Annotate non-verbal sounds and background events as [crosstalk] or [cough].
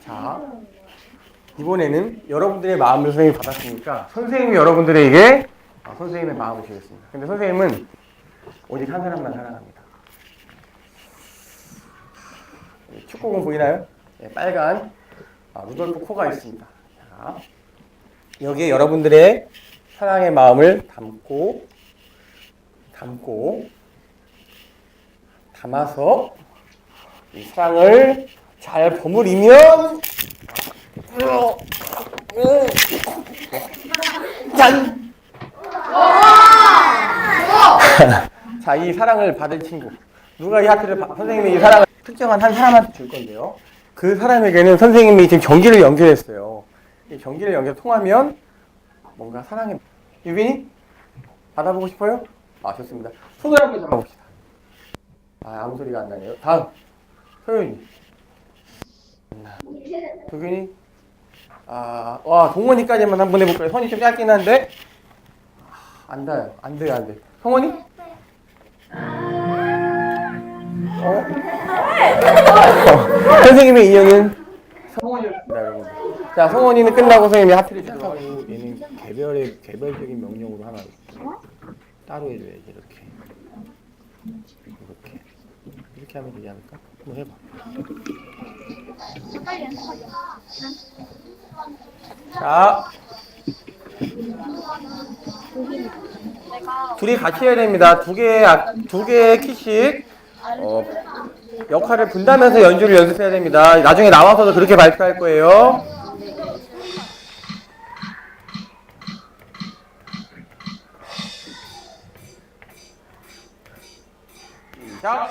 자, 이번에는 여러분들의 마음을 선생님이 받았으니까 선생님이 여러분들에게 아, 선생님의 마음을 주겠습니다. 근데 선생님은 오직 한 사람만 사랑합니다. 축구공 보이나요? 네, 빨간 아, 루돌프 코가 있습니다. 자, 여기에 여러분들의 사랑의 마음을 담고 담고 담아서 이 사랑을 잘 버무리면 짠! [laughs] 자, 이 사랑을 받을 친구. 누가 이 하트를, 받- 선생님이 이 사랑을 특정한 한 사람한테 줄 건데요. 그 사람에게는 선생님이 지금 전기를 연결했어요. 이 전기를 연결 통하면 뭔가 사랑의, 유빈이? 받아보고 싶어요? 아, 좋습니다. 손을 한번 잡아봅시다. 아, 아무 소리가 안 나네요. 다음. 소윤이. 도균이. 아, 와, 동원이까지만 한번 해볼까요? 선이 좀 짧긴 한데. 아, 안 닿아요. 안 돼요, 안 돼. 성원이? 어? 어, 선생님의 인형은 성원이었습니다, 여러분. 자, 성원이는 끝나고 선생님이 하트를 시작하고 얘는 개별의 개별적인 명령으로 하나 따로 해줘야지 이렇게 이렇게 하면 되지 않을까? 한번 해봐. 자, 둘이 같이 해야 됩니다. 두 개, 두 개의 키씩 어, 역할을 분담해서 연주를 연습해야 됩니다. 나중에 나와서도 그렇게 발표할 거예요. 시작.